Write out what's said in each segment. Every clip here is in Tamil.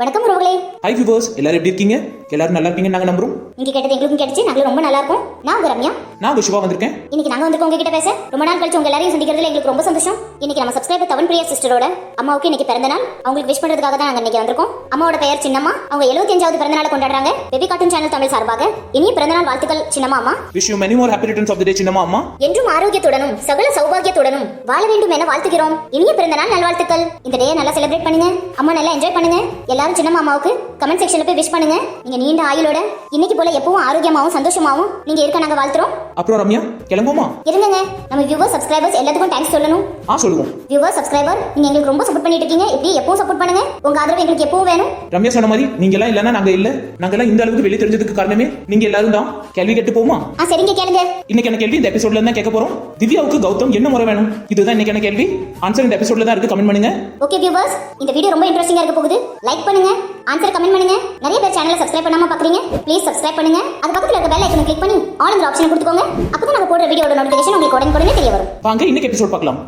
வணக்கம் உறவுகளே. ஹாய் வியூவர்ஸ் எல்லாரும் எப்படி இருக்கீங்க? எல்லாரும் நல்லா இருப்பீங்கன்னு நாங்க நம்புறோம். நீங்க கேட்டது எங்களுக்கும் கிடைச்சு நாங்களும் ரொம்ப நல்லா இருக்கோம் நான் உங்க ரம்யா. நான் உங்க சிவா வந்திருக்கேன். இன்னைக்கு நாங்க வந்திருக்கோம் உங்ககிட்ட பேச ரொம்ப நாள் கழிச்சு உங்க எல்லாரையும் சந்திக்கிறதுல எங்களுக்கு ரொம்ப சந்தோஷம். இன்னைக்கு நம்ம சப்ஸ்கிரைபர் தவன் பிரியா சிஸ்டரோட அம்மாவுக்கு இன்னைக்கு பிறந்த நாள். அவங்களுக்கு விஷ் பண்றதுக்காக தான் நாங்க இன்னைக்கு வந்திருக்கோம். அம்மாவோட பெயர் சின்னம்மா. அவங்க 75வது பிறந்த நாளை கொண்டாடுறாங்க. பேபி கார்ட்டூன் சேனல் தமிழ் சார்பாக இனிய பிறந்த நாள் வாழ்த்துக்கள் சின்னம்மா அம்மா. Wish you many more happy returns of the day Chinnamma அம்மா. என்றும் ஆரோக்கியத்துடனும் சகல சௌபாகியத்துடனும் வாழ வேண்டும் என வாழ்த்துகிறோம். இனிய பிறந்த நாள் நல்வாழ்த்துக்கள். இந்த டே நல்லா செலிப்ரேட் பண்ணுங்க. அம்மா நல்லா என்ஜாய் பண்ணுங்க. எல்லாரும் சின்னம்மா அம்மாவுக்கு கமெண்ட் செக்ஷன்ல போய் விஷ் பண்ணுங்க. நீங்க நீண்ட ஆயுளோட இன்னைக்கு போல எப்பவும் ஆரோக்கியமாவும் சந்தோஷமாவும் நீங்க இருக்க நாங்க வாழ்த்துறோம். அப்புறம் ரம்யா கிளம்புமா இருங்கங்க. நம்ம வியூவர் சப்ஸ்கிரைபர்ஸ் எல்லாத்துக்கும் தேங்க்ஸ் சொல்லணும். ஆ சொல்லுவோம். வியூவர் சப்ஸ்கிரைபர் நீங்க எங்களுக்கு ரொம்ப சப்போர்ட் பண்ணிட்டு இருக்கீங்க. இப்படி எப்பவும் சப்போர்ட் பண்ணுங்க? உங்க ஆதரவு எங்களுக்கு எப்பவும் வேணும். ரம்யா சொன்ன மாதிரி நீங்க எல்லாம் இல்லைன்னா நாங்க இல்ல. நாங்க எல்லாம் இந்த அளவுக்கு வெளியே தெரிஞ்சதுக்கு காரணமே நீங்க எல்லாரும் தான். கேள்வி கேட்டு போமா ஆ சரிங்க கேளுங்க. இன்னைக்கு என்ன கேள்வி? இந்த எபிசோட்ல தான் கேட்க போறோம். திவ்யாவுக்கு கௌதம் என்ன முறை வேணும்? இதுதான் இன்னைக்கு என்ன கேள்வி? ஆன்சர் இந்த எபிசோட்ல தான் இருக்கு. கமெண்ட் பண்ணுங்க. ஓகே வியூவர்ஸ் இந்த வீடியோ ரொம்ப இன்ட்ரெஸ்டிங்கா இருக்க போகுது. லைக் பண்ணுங்க. ஆன்சர் கமெண்ட் பண்ணுங்க. நிறைய பேர் சேனலை சப்ஸ்கிரைப் பண்ணாம பாக்குறீங்க. ப்ளீஸ் சப்ஸ்கிரைப் பண்ணுங்க. அது பக்கத்துல இருக்க பெல் ஐக்கனை கிளிக் பண்ணி ஆல் ஆப்ஷன் கொடுத்துக்கோங்க. அப்பதான் நாங்க போடுற வீடியோட நோட்டிஃபிகேஷன் உங்களுக்கு உடனுக்குடனே தெரிய வரும். வாங்க இன்னைக்கு எபிசோட் பார்க்கலாம்.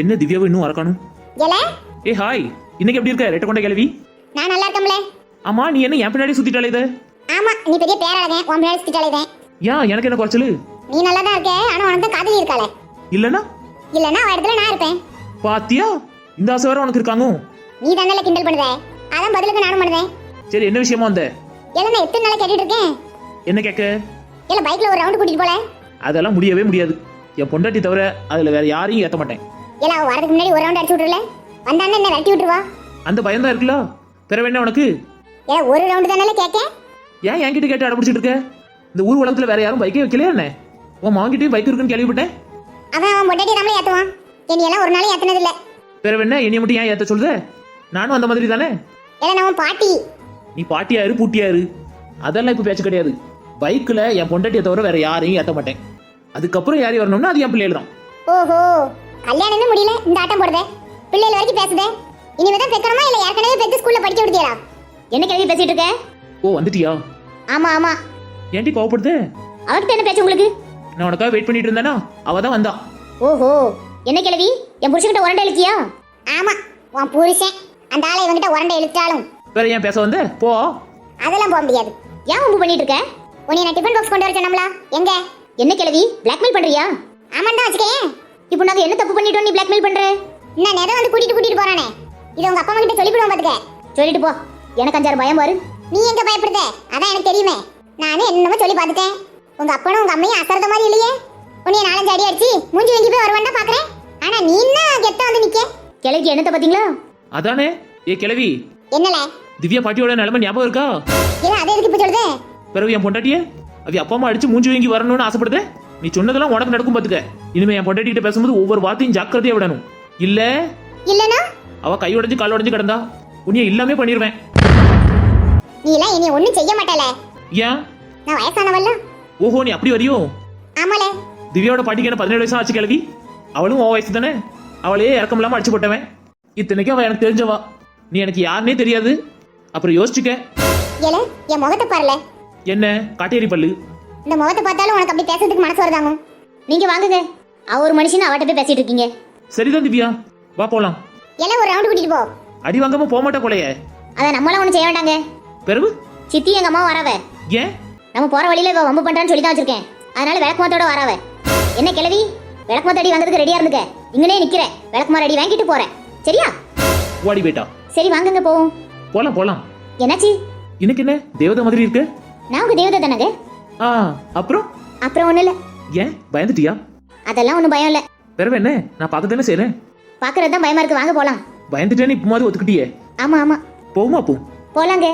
என்ன திவ்யாவை இன்னும் வரக்கானும் ஏல? ஏ ஹாய் இன்னைக்கு எப்படி இருக்க? ரெட்ட கொண்ட கேள்வி? நான் நல்லா இருக்கம்ல ஆமா நீ என்ன என் பின்னாடி சுத்திட்டாலே இத? ஆமா நீ பெரிய பேரழகன் உன் பின்னாடி சுத்திட்டாலேதேன் ஏன் எனக்கு என்ன குறைச்சலு? நீ நல்லா தான் இருக்க ஆனா உனக்கு தான் காதலி இருக்காளே. இல்லனா? இல்லன்னா அவ இடத்துல நான் இருப்பேன். பாத்தியா? இந்த ஆசை வேற உனக்கு இருக்காங்க. நீ தானே கிண்டல் பண்ணுத. அதான் பதிலுக்கு நானும் பண்ணுவேன் சரி என்ன விஷயமா வந்த? ஏல நான் எத்தனை நாளா கேட்டுட்டு இருக்கேன்? என்ன கேட்க? ஏல பைக்ல ஒரு ரவுண்ட் கூட்டிட்டு போல. அதெல்லாம் முடியவே முடியாது. என் பொண்டாட்டி தவிர அதுல வேற யாரையும் ஏத்த மாட்டேன். ஏல அவ வரதுக்கு முன்னாடி ஒரு ரவுண்ட் அடிச்சு விட்டுருல. வந்தானே என்ன விரட்டி விட்டுருவா? அந்த பயம்தான் இருக்குல்ல? பிற வேணா உனக்கு. ஏல ஒரு ரவுண்ட் தானே கேட்க? ஏன் என்கிட்ட கேட்டு அடம்பிடிச்சிட்டு இருக்க? இந்த ஊர் உலகத்துல வேற யாரும் பைக்கே வைக்கலையா என்ன? உன் மாங்கிட்டையும் பைக் இருக்குன்னு கேள்விப்பட்டேன். அவன் அவன் பொண்டாட்டி நம்மளே ஏத்துவான். என்னை எல்லாம் ஒரு நாளும் ஏத்துனது இல்ல பிற வேணா என்னைய மட்டும் ஏன் ஏத்த சொல்லுத? நானும் அந்த மாதிரி தானே? ஏல நான் பாட்டி. நீ பாட்டியாரு பூட்டியாரு. அதெல்லாம் இப்ப பேச்சு கிடையாது. பைக்ல என் பொண்டாட்டியை தவிர வேற யாரையும் ஏத்த மாட்டேன். அதுக்கப்புறம் யாரையும் வரணும்னா அது என் பிள்ளைகள் தான் ஓஹோ கல்யாணம்னு முடியல. இந்த ஆட்டம் போடுதே. பிள்ளைகள் வரைக்கும் பேசுதே. இனிமே தான் பெக்கணுமா? இல்ல ஏற்கனவே பெத்து ஸ்கூல்ல படிக்க விடுதியா என்ன கேள்வி பேசிட்டு இருக்க? ஓ வந்துட்டியா? ஆமா ஆமா. ஏன்டி கோவப்படுது? அவர்கிட்ட என்ன பேச்சு உங்களுக்கு? நான் உனக்காக வெயிட் பண்ணிட்டு இருந்தேனா? அவ தான் வந்தா. ஓஹோ. என்ன கிழவி? என் புருஷன்கிட்ட உரண்டை இழுக்கியா ஆமா உன் புருஷன். அந்த ஆளை இவங்கிட்ட உரண்டை இழுத்தாலும் வேற ஏன் பேச வந்த? போ. அதெல்லாம் போக முடியாது. ஏன் உம்பு பண்ணிட்டு இருக்க? உன்னை நான் டிஃபன் பாக்ஸ் கொண்டு வர சொன்னோம்ல எங்க? என்ன கிழவி? பிளாக்மெயில் பண்றியா? ஆமாம் தான் வச்சுக்கேன் இப்போ நாங்க என்ன தப்பு பண்ணிட்டோம் நீ பிளாக்மெயில் பண்ற? நான் நேரம் வந்து கூட்டிட்டு கூட்டிட்டு போறானே? இது உங்க அப்பா அம்மா கிட்ட சொல்லிவிடுவோம் பாத்துக்க. சொல்லிட்டு போ. எனக்கு அஞ்சாறு பயம் பாரு. நீ எங்க பயப்படுத? அதான் எனக்கு தெரியுமே. நானே என்னமோ சொல்லி பார்த்துட்டேன். உங்க அப்பனும் உங்க அம்மையும் அசரத மாதிரி இல்லையே. உன்னைய நாலஞ்சு அடி அடிச்சு மூஞ்சி வெங்கி போய் வருவான் தான் பாக்குறேன் ஆனா நீ என்ன கெத்த வந்து நிக்க? கிழவிக்கு என்னத்த பாத்தீங்களா அதானே? ஏ கிழவி. என்னல? திவ்யா பாட்டியோட நிலைமை ஞாபகம் இருக்கா? இல்ல அதை எதுக்கு இப்ப சொல்லுதே? பிறகு என் பொண்டாட்டியே? அவ அப்பா அம்மா அடிச்சு மூஞ்சி வாங்கி வரணும்னு ஆசைப்படுதே? நீ சொன்னதெல்லாம் உனக்கு நடக்கும் பாத்துக்க. இனிமே என் பொண்டாட்டி கிட்ட பேசும்போது ஒவ்வொரு வார்த்தையும் ஜாக்கிரதையா விடணும். இல்ல? இல்லனா? அவ கை உடைஞ்சு கால் உடைஞ்சு கிடந்தா. உன்னைய எல்லாமே பண்ணிடுவேன் நீ எல்லாம் இனி ஒண்ணும் செய்ய மாட்டல ஏன்? நான் வயசானவல்ல. ஓஹோ நீ அப்படி வரியோ? ஆமாலே திவ்யாவோட பாட்டிக்கு என்ன பதினேழு வயசு ஆச்சு கிழவி அவளும் ஓ வயசு தானே? அவளையே இறக்கம் இல்லாம அடிச்சு போட்டவன். இத்தனைக்கும் அவ எனக்கு தெரிஞ்சவா. நீ எனக்கு யாருன்னே தெரியாது. அப்புறம் யோசிச்சுக்க. ஏல என் முகத்தை பாருல என்ன? காட்டேரி பல்லு. இந்த முகத்தை பார்த்தாலும் உனக்கு அப்படி பேசுறதுக்கு மனசு வருதாங்க நீங்க வாங்குங்க. அவ ஒரு மனுஷன் அவட்ட போய் பேசிட்டு இருக்கீங்க. சரிதான் திவ்யா. வா போலாம். எல்லாம் ஒரு ரவுண்ட் கூட்டிட்டு போ. அடி வாங்காம போக மாட்டா போலையே அத நம்மளாம் ஒண்ணும் செய்ய வேண்டாங்க. பிறகு சித்தி எங்க அம்மா வரவ. ஏன்? நம்ம போற வழியில இவ வம்பு பண்றான்னு சொல்லி தான் வச்சிருக்கேன். அதனால விளக்குமாத்தோட வரவ. என்ன கிழவி? விளக்குமாத்தடி வந்ததுக்கு ரெடியா இருந்துக்க. இங்கனே நிக்கிறேன் விளக்குமார் அடி வாங்கிட்டு போறேன் சரியா? ஓடி போயிட்டா. சரி வாங்குங்க போவோம். போலாம் போலாம். என்னாச்சு? எனக்கு என்ன? தேவதை மாதிரி இருக்கு? நான் உங்க தேவதை தானங்க? ஆ அப்புறம்? அப்புறம் ஒண்ணும் இல்ல. ஏன்? பயந்துட்டியா? அதெல்லாம் ஒண்ணும் பயம் இல்ல. பிறகு என்ன? நான் பார்க்க தானே செய்றேன். பாக்குறது தான் பயமா இருக்கு. வாங்க போலாம். பயந்துட்டேன்னு இப்போ மாதிரி ஒத்துக்கிட்டியே. ஆமா ஆமா. போகுமா போ. போலாங்க.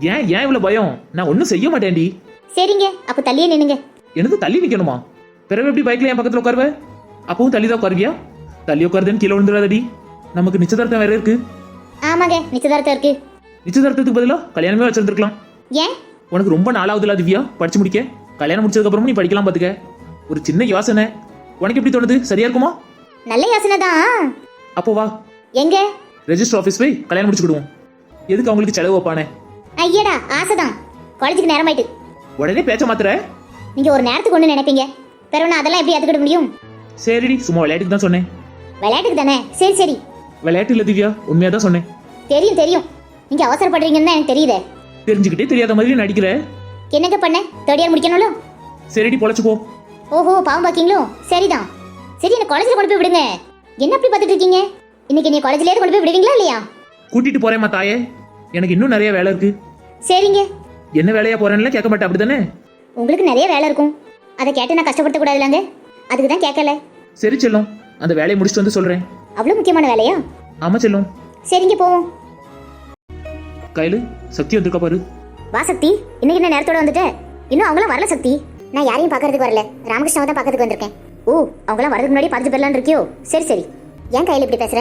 ஏன் ஏன் இவ்வளவு பயம்? நான் ஒன்றும் செய்ய மாட்டேன்டி. சரிங்க அப்ப தள்ளியே நின்னுங்க எனக்கு தள்ளி நிக்கணுமா? பிறகு எப்படி பைக்ல என் பக்கத்துல உட்காருவ? அப்பவும் தள்ளி தான் உட்காருவியா? தள்ளி உட்காருதுன்னு கீழே விழுந்துடாதடி. நமக்கு நிச்சயதார்த்தம் வேற இருக்கு. ஆமாங்க நிச்சயதார்த்தம் இருக்கு. நிச்சயதார்த்தத்துக்கு பதிலா கல்யாணமே வச்சிருந்துருக்கலாம். ஏன்? உனக்கு ரொம்ப நாளாவதுல திவ்யா படிச்சு முடிக்க? கல்யாணம் முடிச்சதுக்கு அப்புறமும் நீ படிக்கலாம் பாத்துக்க. ஒரு சின்ன யோசனை. உனக்கு எப்படி தோணுது? சரியா இருக்குமா? நல்ல யோசனை தான். அப்போ வா. எங்க? ரெஜிஸ்டர் ஆஃபீஸ் போய் கல்யாணம் முடிச்சுக்கிடுவோம். எதுக்கு அவங்களுக்கு செலவு வைப்பானே? ஐயடா ஆசைதான். காலேஜுக்கு நேரமாயிட்டு. உடனே பேச்ச மாத்துற? நீங்க ஒரு நேரத்துக்கு ஒண்ணு நினைப்பீங்க. நான் அதெல்லாம் எப்படி ஏத்துக்கிட முடியும்? சரிடி சும்மா விளையாட்டுக்கு தான் சொன்னேன். விளையாட்டுக்கு தானே? சரி சரி. விளையாட்டு இல்ல திவ்யா உண்மையா தான் சொன்னேன். தெரியும் தெரியும். நீங்க அவசரப்படுறீங்கன்னு தான் எனக்கு தெரியுதே. தெரிஞ்சுக்கிட்டே தெரியாத மாதிரி நடிக்கிற. என்னங்க பண்ண? தேர்ட் இயர் முடிக்கணும்ல? சரிடி பொழைச்சு போ ஓஹோ பாவம் பாக்கீங்களோ? சரிதான். சரி என்ன காலேஜ்ல கொண்டு போய் விடுங்க. என்ன அப்படி பார்த்துட்டு இருக்கீங்க? இன்னைக்கு நீ காலேஜ்லயே கொண்டு போய் விடுவீங்களா இல்லையா? கூட்டிட்டு போறேம்மா தாயே. எனக்கு இன்னும் நிறைய வேலை இருக்கு. சரிங்க. என்ன வேலையா போறேன்ல கேட்க மாட்டேன் அப்படிதானே உங்களுக்கு நிறைய வேலை இருக்கும். அதை கேட்டு நான் கஷ்டப்படுத்த கூடாதுலாங்க. அதுக்கு தான் கேட்கல. சரி செல்லம் அந்த வேலையை முடிச்சுட்டு வந்து சொல்றேன். அவ்வளோ முக்கியமான வேலையா? ஆமா செல்லம். சரிங்க போவோம். கையில சக்தி வந்திருக்கா பாரு. வா சக்தி. இன்னைக்கு என்ன நேரத்தோட வந்துட்ட? இன்னும் அவங்களாம் வரல சக்தி. நான் யாரையும் பார்க்கறதுக்கு வரல. ராமகிருஷ்ணாவை தான் பார்க்கறதுக்கு வந்திருக்கேன். ஓ அவங்களாம் வரதுக்கு முன்னாடி பார்த்துட்டு போயிடலான்னு இருக்கியோ? சரி சரி. ஏன் கையில் இப்படி பேசுற?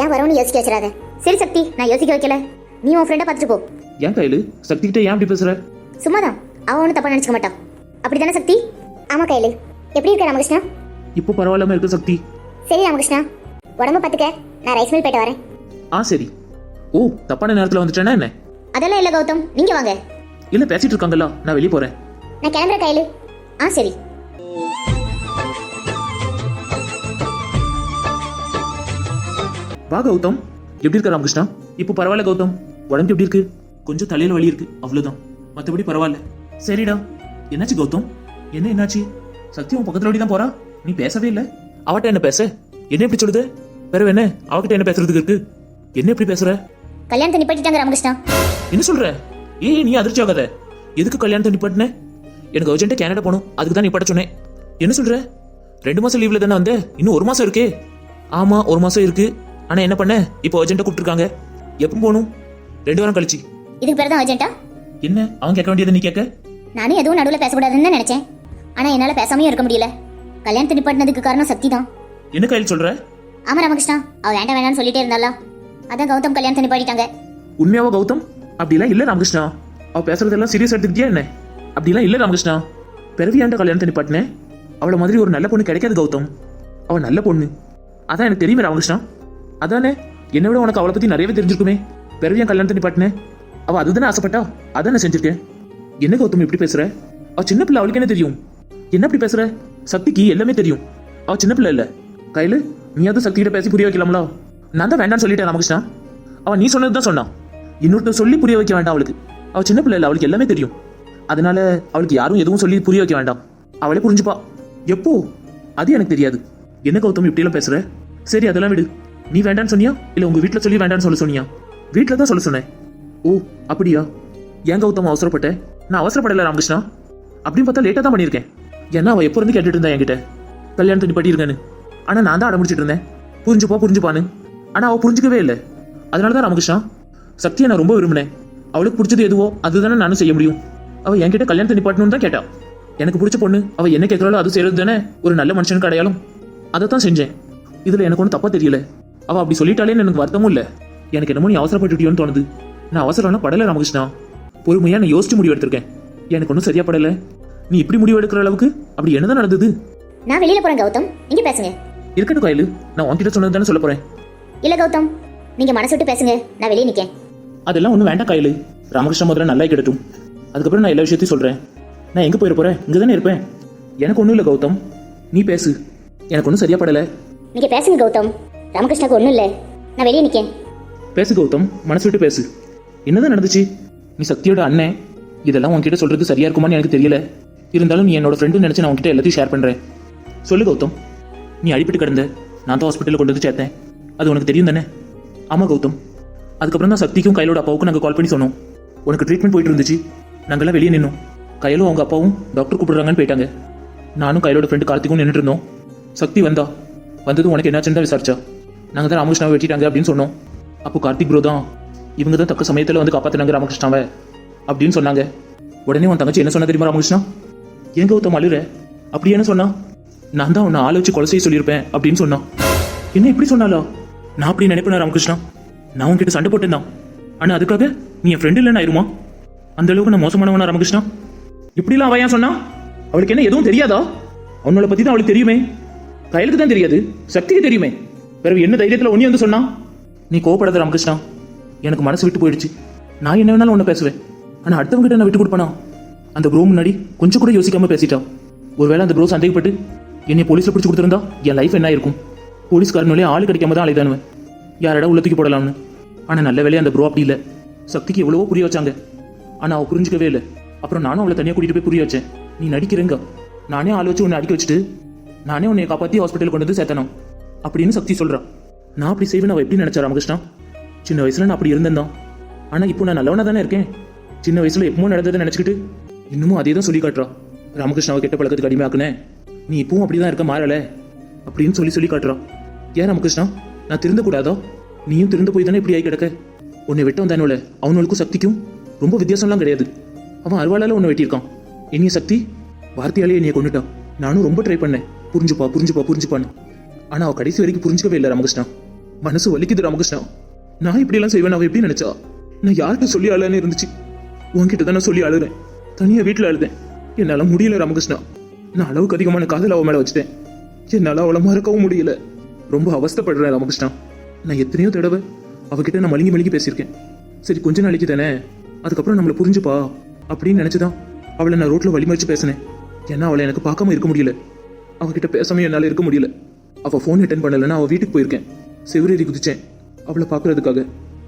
ஏன் வரும்னு யோசிக்க வச்சிடாத. சரி சக்தி நான் யோசிக்க வைக்கல. நீ உன் ஃப்ரெண்டை பார்த்துட்டு போ. ஏன் கையில? சக்தி கிட்ட ஏன் அப்படி பேசுற? சும்மாதான். அவன் ஒன்றும் தப்பா நினச்சிக்க மாட்டான். அப்படிதானே சக்தி? ஆமா கையில். எப்படி இருக்க ராமகிருஷ்ணா? இப்போ பரவாயில்லாம இருக்கு சக்தி. சரி ராமகிருஷ்ணா உடம்ப பார்த்துக்க. நான் ரைஸ் மில் போயிட்டு வரேன். ஆ சரி. ஓ தப்பான நேரத்துல வந்துட்டேனா என்ன? அதெல்லாம் இல்லை கௌதம். நீங்க வாங்க. இல்ல பேசிட்டு இருக்காங்கல்ல. நான் வெளியே போறேன். நான் கிளம்புறேன் கையில். ஆ சரி. வா கௌதம். எப்படி இருக்க ராமகிருஷ்ணா? இப்போ பரவாயில்ல கௌதம். உடம்பு எப்படி இருக்கு? கொஞ்சம் தலையில வலி இருக்கு. அவ்வளவுதான். மத்தபடி பரவாயில்ல. சரிடா. என்னாச்சு கௌதம்? என்ன என்னாச்சு? சக்தி உன் பக்கத்துல ஓடி தான் போறா? நீ பேசவே இல்ல. அவட்ட என்ன பேச? என்ன எப்படி சொல்லுது? வேற என்ன? அவகிட்ட என்ன பேசுறதுக்கு இருக்கு? என்ன எப்படி பேசுற? கல்யாணத்தை நிப்பாட்டிட்டாங்க ராமகிருஷ்ணா. என்ன சொல்ற? ஏய் நீ அதிர்ச்சி ஆகாத. எதுக்கு கல்யாணத்தை நிப்பாட்டின? எனக்கு அர்ஜென்ட்டா கனடா போகணும். அதுக்கு தான் நிப்பாட்ட சொன்னேன். என்ன சொல்ற? ரெண்டு மாசம் லீவ்ல தானே வந்த? இன்னும் ஒரு மாசம் இருக்கே. ஆமா ஒரு மாசம் இருக்கு. ஆனா என்ன பண்ண? இப்போ அர்ஜென்ட்டா கூப்பிட்டுருக்காங்க. எப்போ போகணும்? ரெண்டு வாரம் கழிச்சு. இதுக்கு பேர் தான் அர்ஜென்ட்டா என்ன? அவன் கேட்க வேண்டியதை நீ கேட்க? நானும் எதுவும் நடுவில் பேசக்கூடாதுன்னு தான் நினைச்சேன். ஆனா என்னால பேசாமையும் இருக்க முடியல. கல்யாணத்தை நிப்பாட்டினதுக்கு காரணம் சக்தி தான் என்ன கையில் சொல்ற? ஆமா ராமகிருஷ்ணா. அவ வேண்டாம் வேண்டாம்னு சொல்லிட்டே இருந்தாளா? அதான் கௌதம் கல்யாணத்தை நிப்பாட்டிட்டாங்க. உண்மையாவா கௌதம்? அப்படிலாம் இல்ல ராமகிருஷ்ணா. அவ பேசுறதெல்லாம் சீரியஸ் எடுத்துக்கிட்டியா என்ன? அப்படிலாம் இல்ல ராமகிருஷ்ணா. பிறவியாண்ட கல்யாணத்தை நிப்பாட்டினேன் அவள மாதிரி ஒரு நல்ல பொண்ணு கிடைக்காது கௌதம். அவ நல்ல பொண்ணு. அதான் எனக்கு தெரியுமே ராமகிருஷ்ணா. அதானே? என்னை விட உனக்கு அவளை பத்தி நிறையவே தெரிஞ்சிருக்குமே. பிறவியான் கல்யாணத்தை நிப்பாட்டினேன் அவள் அதுதானே ஆசைப்பட்டா? அதான் நான் செஞ்சிருக்கேன் என்ன கௌதம் இப்படி பேசுற? அவள் சின்ன பிள்ளை அவளுக்கு என்ன தெரியும்? என்ன இப்படி பேசுற? சக்திக்கு எல்லாமே தெரியும். அவள் சின்ன பிள்ளை இல்லை. கையில் நீயாவது சக்திகிட்ட பேசி புரிய வைக்கலாம்ல? நான் தான் வேண்டாம்னு சொல்லிட்டேன் ராமகிருஷ்ணா. அவள் நீ சொன்னது தான் சொன்னான் இன்னொருத்தர் சொல்லி புரிய வைக்க வேண்டாம் அவளுக்கு. அவள் சின்ன பிள்ளை இல்லை அவளுக்கு எல்லாமே தெரியும். அதனால அவளுக்கு யாரும் எதுவும் சொல்லி புரிய வைக்க வேண்டாம். அவளே புரிஞ்சுப்பா. எப்போ? அது எனக்கு தெரியாது. என்ன கௌதம் இப்படியெல்லாம் பேசுற? சரி அதெல்லாம் விடு. நீ வேண்டான்னு சொன்னியா? இல்லை உங்க வீட்டில் சொல்லி வேண்டான்னு சொல்ல சொன்னியா? வீட்டில் தான் சொல்ல சொன்னேன். ஓ அப்படியா? ஏன் கௌதம் அவசரப்பட்ட? நான் அவசரப்படல ராமகிருஷ்ணா. அப்படின்னு பார்த்தா லேட்டாக தான் பண்ணியிருக்கேன். ஏன்னா அவ எப்போ இருந்து கேட்டுட்டு இருந்தா என்கிட்ட? கல்யாணத்தை நிப்பாட்டி இருக்கேன்னு ஆனால் நான் தான் அடம்பிடிச்சிட்டு இருந்தேன். புரிஞ்சுப்பா புரிஞ்சுப்பான்னு. ஆனால் அவ புரிஞ்சுக்கவே இல்லை. அதனால தான் ராமகிருஷ்ணா சக்தியை நான் ரொம்ப விரும்பினேன். அவளுக்கு பிடிச்சது எதுவோ அதுதானே நானும் செய்ய முடியும். அவள் என்கிட்ட கல்யாணத்தை நிப்பாட்டணும்னு தான் கேட்டா. எனக்கு பிடிச்ச பொண்ணு அவள் என்ன கேட்கறாளோ அது செய்யறது தானே ஒரு நல்ல மனுஷனுக்கு அடையாளம். அதை தான் செஞ்சேன். இதில் எனக்கு ஒன்றும் தப்பா தெரியல. அவள் அப்படி சொல்லிட்டாலேன்னு எனக்கு வருத்தமும் இல்லை. எனக்கு என்னமோ நீ அவசரப்பட்டுட்டியோன்னு தோணுது. நான் அவசரம்னா படல ராமகிருஷ்ணா. பொறுமையா நான் யோசிச்சு முடிவு எடுத்திருக்கேன். எனக்கு ஒன்றும் சரியா படல. நீ இப்படி முடிவு எடுக்கிற அளவுக்கு அப்படி என்னதான் நடந்தது? நான் வெளியில போறேன் கௌதம். நீங்க பேசுங்க. இருக்கட்டும் கையில. நான் உன்கிட்ட சொன்னது தானே சொல்ல போறேன். இல்ல கௌதம். நீங்க மனசு விட்டு பேசுங்க. நான் வெளியே நிக்கேன். அதெல்லாம் ஒன்றும் வேண்டாம் கையில். ராமகிருஷ்ண முதல்ல நல்லா கிடைட்டும் அதுக்கப்புறம் நான் எல்லா விஷயத்தையும் சொல்கிறேன் நான் எங்கே போயிட போகிறேன் இங்கே தானே இருப்பேன். எனக்கு ஒன்றும் இல்லை கௌதம். நீ பேசு. எனக்கு ஒன்றும் சரியா படலை. நீங்க பேசுங்க கௌதம். ராமகிருஷ்ணாக்கு ஒண்ணும் இல்ல. நான் வெளியே நிக்கேன். பேசு கௌதம் மனசு விட்டு பேசு. என்னதான் நடந்துச்சு? நீ சக்தியோட அண்ணன் இதெல்லாம் உன்கிட்ட சொல்றது சரியா இருக்குமான்னு எனக்கு தெரியல. இருந்தாலும் நீ என்னோட ஃப்ரெண்டு நினைச்சு நான் உன்கிட்ட எல்லாத்தையும் ஷேர் பண்றேன். சொல்லு கௌதம். நீ அடிபட்டு கிடந்த நான் தான் ஹாஸ்பிட்டலில் கொண்டு வந்து சேர்த்தேன். அது உனக்கு தெரியும் தானே? ஆமா கௌதம். அதுக்கப்புறம் தான் சக்திக்கும் கையிலோட அப்பாவுக்கும் நாங்கள் கால் பண்ணி சொன்னோம். உனக்கு ட்ரீட்மெண்ட் போயிட்டு இருந்துச்சு. நாங்கெல்லாம் வெளியே நின்னோம். கையிலும் அவங்க அப்பாவும் டாக்டர் கூப்பிடுறாங்கன்னு போயிட்டாங்க. நானும் கையிலோட ஃப்ரெண்டு கார்த்திக்கும் நின்றுட்டு இருந்தோம். சக்தி வந்தா. வந்தது உனக்கு என்னாச்சுன்னு தான் விசாரிச்சா. நாங்கள் தான் ராமகிருஷ்ணாவை வெட்டிட்டாங்க அப்படின்னு சொன்னோம். அப்போ கார்த்திக் ப்ரோ தான். இவங்க தான் தக்க சமயத்தில் வந்து காப்பாற்றினாங்க ராமகிருஷ்ணாவை. அப்படின்னு சொன்னாங்க. உடனே உன் தங்கச்சி என்ன சொன்னா தெரியுமா ராமகிருஷ்ணா? எங்க கௌதம் அழுற? அப்படி என்ன சொன்னா? நான் தான் உன்னை ஆளை வச்சு கொலை செய்ய சொல்லியிருப்பேன் அப்படின்னு சொன்னான். என்ன இப்படி சொன்னாலோ நான் அப்படி நினைப்பேன் ராமகிருஷ்ணா? நான் உன்கிட்ட சண்டை போட்டேன் தான். ஆனால் அதுக்காக நீ என் ஃப்ரெண்டு இல்லைன்னு ஆயிருமா? அந்த அளவுக்கு நான் மோசமானவனா ராமகிருஷ்ணா? இப்படிலாம் அவ ஏன் சொன்னா? அவளுக்கு என்ன எதுவும் தெரியாதா? அவனோட பத்தி தான் அவளுக்கு தெரியுமே. கையலுக்கு தான் தெரியாது. சக்திக்கு தெரியுமே. பிறகு என்ன தைரியத்தில் ஒன்னி வந்து சொன்னா? நீ கோவப்படாத ராமகிருஷ்ணா. எனக்கு மனசு விட்டு போயிடுச்சு. நான் என்ன வேணாலும் ஒன்று பேசுவேன். ஆனால் அடுத்தவங்க கிட்ட நான் விட்டு கொடுப்பேனா? அந்த ப்ரோ முன்னாடி கொஞ்சம் கூட யோசிக்காம பேசிட்டான் ஒருவேளை அந்த ப்ரோ சந்தேகப்பட்டு என்னை போலீஸ்ல பிடிச்சி கொடுத்துருந்தா என் லைஃப் என்ன இருக்கும் போலீஸ்காரனுடைய ஆள் கிடைக்காம தான் அலைதானுவேன் யாரடா உள்ள தூக்கி போடலாம்னு? ஆனால் நல்ல வேலையை அந்த ப்ரோ அப்படி இல்லை. சக்திக்கு எவ்வளவோ புரிய வச்சாங்க. ஆனால் அவள் புரிஞ்சுக்கவே இல்லை. அப்புறம் நானும் அவளை தனியாக கூட்டிட்டு போய் புரிய வச்சேன். நீ நடிக்கிறேங்க. நானே ஆள் வச்சு உன்னை அடிக்க வச்சுட்டு நானே உன்னை காப்பாற்றி ஹாஸ்பிட்டல் கொண்டு வந்து சேர்த்தனும் அப்படின்னு சக்தி சொல்கிறான் நான் அப்படி செய்வேன் அவள் எப்படி நினச்சா ராமகிருஷ்ணா? சின்ன வயசுல நான் அப்படி இருந்தேன் தான். ஆனா இப்போ நான் நல்லவனா தானே இருக்கேன். சின்ன வயசில் எப்பவும் நடந்ததை நினச்சிக்கிட்டு இன்னமும் அதே தான் சொல்லி காட்டுறா. ராமகிருஷ்ணாவை கெட்ட பழக்கத்துக்கு அடிமையாக்குனேன் நீ இப்பவும் அப்படிதான் இருக்க மாறல. அப்படின்னு சொல்லி சொல்லி காட்டுறா. ஏன் ராமகிருஷ்ணா? நான் திருந்தக்கூடாதா நீயும் திருந்து போய் தானே இப்படி ஆகி கிடக்க? உன்னை வெட்ட வந்தானோல அவனுக்கும் சக்திக்கும் ரொம்ப வித்தியாசம்லாம் கிடையாது. அவன் அருவாளால உன்னை வெட்டியிருக்கான். இனிய சக்தி வார்த்தையாலே என்னைய கொண்டுட்டான் நானும் ரொம்ப ட்ரை பண்ணேன். புரிஞ்சுப்பா புரிஞ்சுப்பா புரிஞ்சுப்பான்னு. ஆனால் அவள் கடைசி வரைக்கும் புரிஞ்சுக்கவே இல்லை ராமகிருஷ்ணா. மனசு வலிக்குது ராமகிருஷ்ணா நான் இப்படி எல்லாம் செய்வேன் அவ எப்படி நினைச்சா? நான் யார்கிட்ட சொல்லி அழன்னு இருந்துச்சு. உன்கிட்ட தான் நான் சொல்லி அழுறேன். தனியா வீட்டுல அழுதேன். என்னால முடியல ராமகிருஷ்ணா நான் அளவுக்கு அதிகமான காதல் அவ மேல வச்சுட்டேன். என்னால அவளை மறக்கவும் முடியல. ரொம்ப அவஸ்தைப்படுறேன் ராமகிருஷ்ணா நான் எத்தனையோ தடவை அவகிட்ட நான் மலிங்கி மலிங்கி பேசியிருக்கேன். சரி கொஞ்ச நாளைக்கு தானே? அதுக்கப்புறம் நம்மளை புரிஞ்சுப்பா. அப்படின்னு நினைச்சுதான் அவளை நான் ரோட்ல வழிமறிச்சு பேசினேன். ஏன்னா அவளை எனக்கு பார்க்காம இருக்க முடியல. அவகிட்ட பேசாம என்னால இருக்க முடியல. அவ ஃபோன் அட்டன் பண்ணலன்னா அவ வீட்டுக்கு போயிருக்கேன். செவிரேறி குதிச்சேன். அவளை பார்க்கறதுக்காக.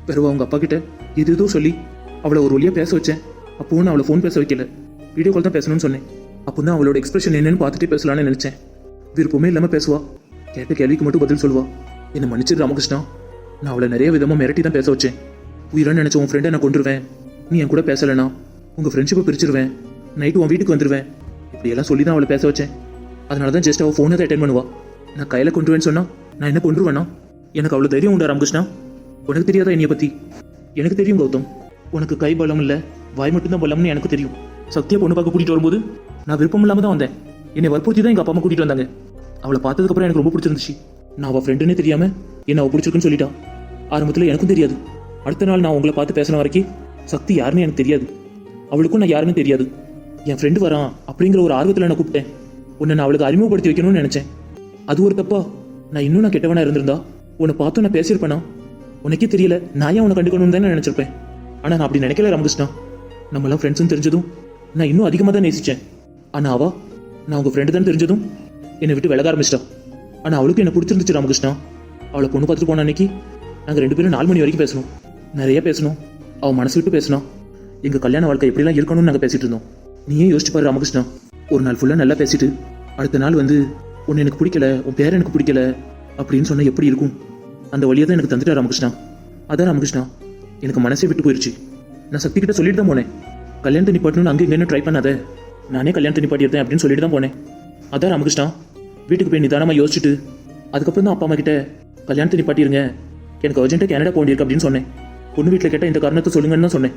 பிறகு அவங்க அப்பா கிட்ட இது சொல்லி அவளை ஒரு வழியாக பேச வச்சேன். அப்போ அவளை ஃபோன் பேச வைக்கல. வீடியோ கால் தான் பேசணும்னு சொன்னேன். அப்போ தான் அவளோட எக்ஸ்பிரஷன் என்னன்னு பார்த்துட்டு பேசலான்னு நினச்சேன். விருப்பமே இல்லாமல் பேசுவா. கேட்ட கேள்விக்கு மட்டும் பதில் சொல்லுவா. என்னை மன்னிச்சிரு ராமகிருஷ்ணா. நான் அவளை நிறைய விதமாக மிரட்டி தான் பேச வச்சேன். உயிரா நினச்ச உன் ஃப்ரெண்டை நான் கொண்டுருவேன் நீ என் கூட பேசலைனா உங்கள் ஃப்ரெண்ட்ஷிப்பை பிரிச்சிருவேன். நைட்டு உன் வீட்டுக்கு வந்துடுவேன் இப்படியெல்லாம் சொல்லி தான் அவளை பேச வச்சேன். அதனால தான் ஜஸ்ட் அவள் ஃபோனை தான் அட்டன் பண்ணுவா. நான் கையில் கொண்டுருவேன்னு சொன்னா நான் என்ன கொண்டுருவேனா எனக்கு அவ்வளோ தைரியம் உண்டா ராமகிருஷ்ணா. உனக்கு தெரியாதா என்னைய பற்றி எனக்கு தெரியும் கௌதம். உனக்கு கை பலம் இல்லை வாய் மட்டும்தான் பலம்னு எனக்கு தெரியும். சக்தியை பொண்ணு பார்க்க கூட்டிகிட்டு வரும்போது நான் விருப்பம் இல்லாமல் தான் வந்தேன். என்னை வற்புறுத்தி தான் எங்கள் அப்பா அம்மா கூட்டிகிட்டு வந்தாங்க. அவளை பார்த்ததுக்கப்புறம் எனக்கு ரொம்ப பிடிச்சிருந்துச்சு. நான் அவள் ஃப்ரெண்டுன்னே தெரியாமல் என்ன அவள் பிடிச்சிருக்குன்னு சொல்லிட்டா. ஆரம்பத்தில் எனக்கும் தெரியாது. அடுத்த நாள் நான் உங்களை பார்த்து பேசின வரைக்கும் சக்தி யாருன்னு எனக்கு தெரியாது. அவளுக்கும் நான் யாருன்னு தெரியாது. என் ஃப்ரெண்டு வரான் அப்படிங்கிற ஒரு ஆர்வத்தில் நான் கூப்பிட்டேன். உன்னை நான் அவளுக்கு அறிமுகப்படுத்தி வைக்கணும்னு நினச்சேன். அது ஒரு தப்பா? நான் இன்னும் நான் கெட்டவனாக இருந்திருந்தா? உன்னை பார்த்து நான் பேசியிருப்பேனா? உனக்கே தெரியல நான் ஏன் உன்னை கண்டுக்கணும்னு தான் நான் நினைச்சிருப்பேன்? ஆனால் நான் அப்படி நினைக்கல ராமகிருஷ்ணா. நம்மளாம் ஃப்ரெண்ட்ஸ்னு தெரிஞ்சதும் நான் இன்னும் அதிகமாக தான் நேசிச்சேன். ஆனால் அவா நான் உங்கள் ஃப்ரெண்டு தான் தெரிஞ்சதும் என்னை விட்டு விலக ஆரம்பிச்சிட்டா. ஆனால் அவளுக்கு என்ன பிடிச்சிருந்துச்சு ராமகிருஷ்ணா. அவளை பொண்ணு பார்த்துட்டு போன அன்னைக்கு நாங்கள் ரெண்டு பேரும் நாலு மணி வரைக்கும் பேசணும். நிறைய பேசணும். அவள் மனசு விட்டு பேசினா. எங்கள் கல்யாண வாழ்க்கை எப்படிலாம் இருக்கணும்னு நாங்கள் பேசிட்டு இருந்தோம். நீயே யோசிச்சு பாரு ராமகிருஷ்ணா. ஒரு நாள் ஃபுல்லாக நல்லா பேசிட்டு அடுத்த நாள் வந்து உன்னை எனக்கு பிடிக்கல உன் பேர் எனக்கு பிடிக்கல அப்படின்னு சொன்னால் எப்படி இருக்கும்? அந்த வழியை தான் எனக்கு தந்துட்டா ராமகிருஷ்ணா. அதான் ராமகிருஷ்ணா எனக்கு மனசே விட்டு போயிடுச்சு நான் சக்தி கிட்ட சொல்லிட்டு தான் போனேன். கல்யாணத்தை நிப்பாட்டணும்னு அங்கே இங்கேன்னு ட்ரை பண்ணாத. நானே கல்யாணத்தை நிப்பாட்டியிருந்தேன் அப்படின்னு சொல்லிட்டு தான் போனேன். அதான் ராமகிருஷ்ணா வீட்டுக்கு போய் நிதானமாக யோசிச்சுட்டு அதுக்கப்புறம் தான் அப்பா அம்மா கிட்ட கல்யாணத்தை நிப்பாட்டிருங்க எனக்கு அர்ஜென்ட்டாக கனடா போண்டிருக்கு அப்படின்னு சொன்னேன். பொண்ணு வீட்டில் கேட்டால் இந்த காரணத்தை சொல்லுங்கன்னு தான் சொன்னேன்.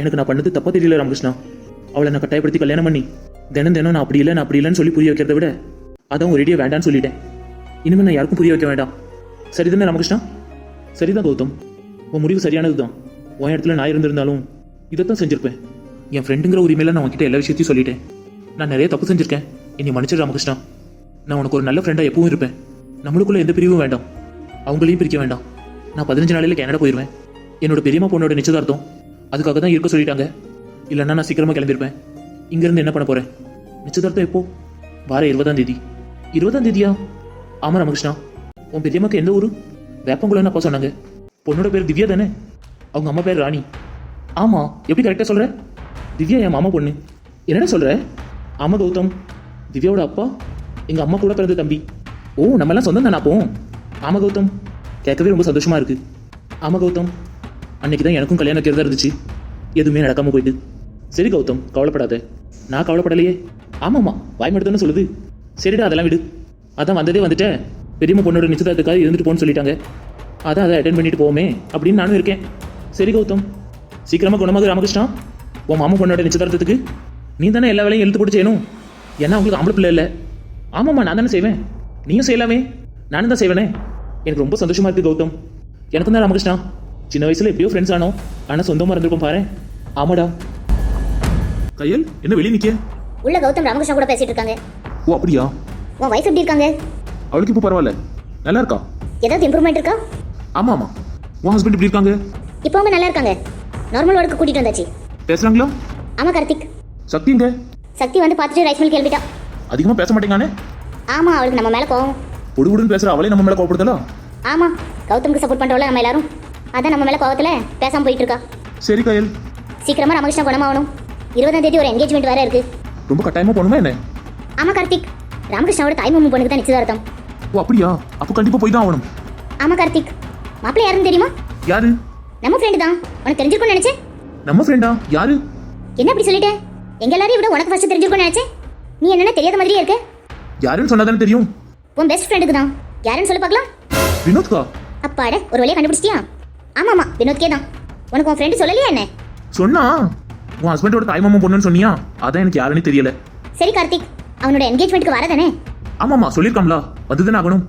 எனக்கு நான் பண்ணது தப்பா தெரியல ராமகிருஷ்ணா. அவளை நான் கட்டாயப்படுத்தி கல்யாணம் பண்ணி தினம் தினம் நான் அப்படி இல்லை நான் அப்படி இல்லைன்னு சொல்லி புரிய வைக்கிறத விட அதான் ஒரு ரெடியாக வேண்டான்னு சொல்லிட்டேன். இனிமேல் நான் யாருக்கும் புரிய வைக்க வேண்டாம். சரிதானே ராமகிருஷ்ணா? சரிதான் கௌதம். உன் முடிவு சரியானது தான் உன் இடத்துல நான் இருந்திருந்தாலும் இதைத்தான் செஞ்சிருப்பேன். என் ஃப்ரெண்டுங்கிற உரிமையில நான் உன்கிட்ட எல்லா விஷயத்தையும் சொல்லிட்டேன். நான் நிறைய தப்பு செஞ்சிருக்கேன். என்னை மன்னிச்சிரு ராமகிருஷ்ணா. நான் உனக்கு ஒரு நல்ல ஃப்ரெண்டாக எப்பவும் இருப்பேன். நம்மளுக்குள்ள எந்த பிரிவும் வேண்டாம். அவங்களையும் பிரிக்க வேண்டாம். நான் பதினஞ்சு நாளையில் கனடா போயிடுவேன் என்னோட பெரியம்மா பொண்ணோட நிச்சயதார்த்தம். அதுக்காக தான் இருக்க சொல்லிட்டாங்க. இல்லைன்னா நான் சீக்கிரமா கிளம்பியிருப்பேன் இங்கேருந்து என்ன பண்ண போறேன்? நிச்சயதார்த்தம் எப்போ? வார இருபதாம் தேதி. இருபதாம் தேதியா? ஆமாம் ராமகிருஷ்ணா உன் பெரியம்மாக்கு எந்த ஊரு? வேப்பங்குளம்னு அப்பா சொன்னாங்க. பொண்ணோட பேர் திவ்யா தானே? அவங்க அம்மா பேர் ராணி. ஆமாம் எப்படி கரெக்டாக சொல்கிற திவ்யா என் மாமா பொண்ணு. என்னடா சொல்கிற ஆமாம் கௌதம் திவ்யாவோட அப்பா எங்கள் அம்மா கூட பிறந்த தம்பி. ஓ நம்ம எல்லாம் சொந்தம் தானே அப்போ? ஆமாம் கௌதம் கேட்கவே ரொம்ப சந்தோஷமா இருக்கு. ஆமாம் கௌதம் அன்னைக்கு தான் எனக்கும் கல்யாணம் வைக்கிறதா இருந்துச்சு. எதுவுமே நடக்காமல் போயிட்டு. சரி கௌதம் கவலைப்படாத. நான் கவலைப்படலையே. ஆமாம்மா வாய் மட்டும் தானே சொல்லுது. சரிடா அதெல்லாம் விடு. அதான் வந்ததே வந்துட்டேன். பெரியம்மா பொண்ணோட நிச்சயதார்த்தத்துக்காக இருந்துட்டு போன்னு சொல்லிட்டாங்க. அதான் அதை அட்டன் பண்ணிட்டு போவோமே அப்படின்னு நானும் இருக்கேன். சரி கௌதம் சீக்கிரமா குணமாக ராமகிருஷ்ணா. உன் மாமா பொண்ணோட நிச்சயதார்த்தத்துக்கு. நீ தானே எல்லா வேலையும் எழுத்து போட்டு செய்யணும் ஏன்னா உங்களுக்கு ஆம்பளை பிள்ளை இல்லை. ஆமாம்மா நான் தானே செய்வேன். நீயும் செய்யலாமே. நானும் தான் செய்வேனே. எனக்கு ரொம்ப சந்தோஷமா இருக்கு கௌதம். எனக்கு தான் ராமகிருஷ்ணா. சின்ன வயசுல எப்படியோ ஃப்ரெண்ட்ஸ் ஆனோம். ஆனால் சொந்தமாக இருந்திருப்போம் பாரு ஆமாடா. கையல் என்ன வெளியே நிக்க உள்ள கௌதம் ராமகிருஷ்ணா கூட பேசிட்டு இருக்காங்க. ஓ அப்படியா? உன் வைஃப் எப்படி இருக்காங்க? அவளுக்கு இப்போ பரவாயில்ல. நல்லா இருக்கா? ஏதாவது இம்ப்ரூவ்மெண்ட் இருக்கா? ஆமா ஆமா. உன் ஹஸ்பண்ட் இப்படி இருக்காங்க? இப்போ அவங்க நல்லா இருக்காங்க. நார்மல் வார்டுக்கு கூட்டிட்டு வந்தாச்சு. பேசுறாங்களா? ஆமா கார்த்திக். சக்தி எங்க? சக்தி வந்து பார்த்துட்டு ரைஸ் மில் கிளம்பிட்டா அதிகமா பேச மாட்டேங்கானே ஆமா அவளுக்கு நம்ம மேல கோவம். பொடுகுடுன்னு பேசுற. அவளே நம்ம மேல கோபப்படுத்தலாம் ஆமா கௌதமுக்கு சப்போர்ட் பண்றோம்ல நம்ம எல்லாரும். அதான் நம்ம மேல கோவத்துல பேசாம போயிட்டு இருக்கா. சரி கயல். சீக்கிரமா ராமகிருஷ்ணா குணமாகணும். இருபதாம் தேதி ஒரு என்கேஜ்மெண்ட் வேற இருக்கு. ரொம்ப கட்டாயமா போகணுமா என்ன? ஆமா கார்த்திக். ராமகிருஷ்ணாவோட தாய் மாமன் பொண்ணுக்கு தான் நிச்சயதார்த்தம். ஓ அப்படியா? அப்போ கண்டிப்பா போய் தான் ஆகணும். ஆமா கார்த்திக். மாப்பிள்ளை யாருன்னு தெரியுமா? யாரு? நம்ம ஃப்ரெண்டு தான். உனக்கு தெரிஞ்சிருக்கும்னு நினைச்சேன். நம்ம ஃப்ரெண்டா யாரு? என்ன அப்படி சொல்லிட்ட? எங்க எல்லாரையும் விட உனக்கு ஃபர்ஸ்ட் தெரிஞ்சிருக்கும்னு நினைச்சேன். நீ என்னன்னா தெரியாத மாதிரியே இருக்க? யாருன்னு சொன்னாதானே தெரியும்? உன் பெஸ்ட் ஃப்ரெண்டுக்கு தான். யாருன்னு சொல்லி பார்க்கலாம். வினோத்கா? அப்பாட ஒரு வழியா கண்டுபிடிச்சிட்டியா? ஆமா ஆமா வினோத்கே தான். உனக்கு உன் ஃப்ரெண்டு சொல்லலையா என்ன? சொன்னா? உன் ஹஸ்பண்டோட தாய் மாமன் பொண்ணுன்னு சொன்னியா? அதான் எனக்கு யாருன்னு தெரியல. சரி கார்த்திக். அவனோட என்கேஜ்மெண்ட்டுக்கு வரதானே? ஆமாமா சொல்லியிருக்காங்களா வந்துதானே ஆகணும்.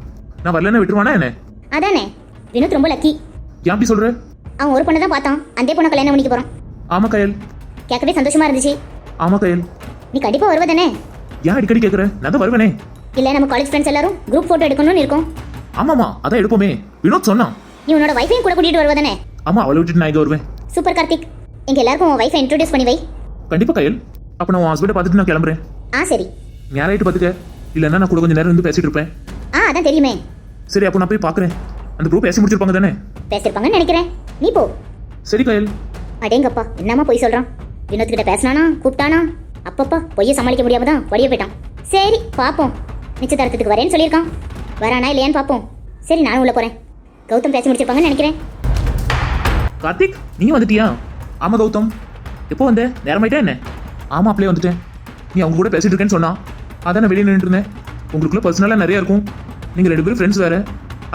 நான் வரலன்னா விட்டுருவானா என்ன? அதானே. வினோத் ரொம்ப லக்கி ஏன் அப்படி சொல்ற? அவன் ஒரு பொண்ணை தான் பார்த்தான். அந்த பொண்ணை கல்யாணம் பண்ணிக்க போறான். ஆமா கயல். கேட்கவே சந்தோஷமா இருந்துச்சு. ஆமா கயல். நீ கண்டிப்பா வருவதானே? ஏன் அடிக்கடி கேட்குற நான் தான் வருவேனே. இல்ல நம்ம காலேஜ் ஃப்ரெண்ட்ஸ் எல்லாரும் குரூப் போட்டோ எடுக்கணும்னு இருக்கோம். ஆமாமா அதான் எடுப்போமே. வினோத் சொன்னான். நீ உன்னோட வைஃபையும் கூட கூட்டிட்டு வருவதானே? ஆமா அவளை விட்டுட்டு நான் இங்க வருவேன்? சூப்பர் கார்த்திக் எங்க எல்லாருக்கும் உன் வைஃபை இன்ட்ரோடியூஸ் பண்ணி வை. கண்டிப்பா கயல். அப்ப நான் உன் ஹஸ்பண்டை பார்த்துட்டு நான் கிளம்புறேன். ஆ சரி. நேராயிட்டு பார்த்துக்க இல்லைன்னா நான் கூட கொஞ்சம் நேரம் இருந்து பேசிட்டு இருப்பேன். ஆ அதான் தெரியுமே. சரி அப்போ நான் போய் பார்க்குறேன் அந்த குரூப் பேசி முடிச்சிருப்பாங்க தானே? பேசிருப்பாங்கன்னு நினைக்கிறேன். நீ போ. சரி கயல். அடேங்கப்பா என்னம்மா போய் சொல்றான்? வினோத் கிட்ட பேசினானா கூப்பிட்டானா? அப்பப்பா பொய்ய சமாளிக்க முடியாம தான் வழிய போயிட்டான். சரி பாப்போம். நிச்சயதார்த்தத்துக்கு வரேன்னு சொல்லியிருக்கான். வரானா இல்லையான்னு பாப்போம். சரி நானும் உள்ள போறேன். கௌதம் பேசி முடிச்சிருப்பாங்கன்னு நினைக்கிறேன். கார்த்திக் நீ வந்துட்டியா? ஆமா கௌதம். எப்போ வந்த? நேரமாயிட்டா என்ன? ஆமா அப்படியே வந்துட்டேன். நீ அவங்க கூட பேசிட்டு இருக்கேன்னு சொன்னா. அதான் நான் வெளியே நின்றுட்டு இருந்தேன் உங்களுக்குள்ள பர்சனலாக நிறைய இருக்கும். நீங்கள் ரெண்டு பேரும் ஃப்ரெண்ட்ஸ் வேற.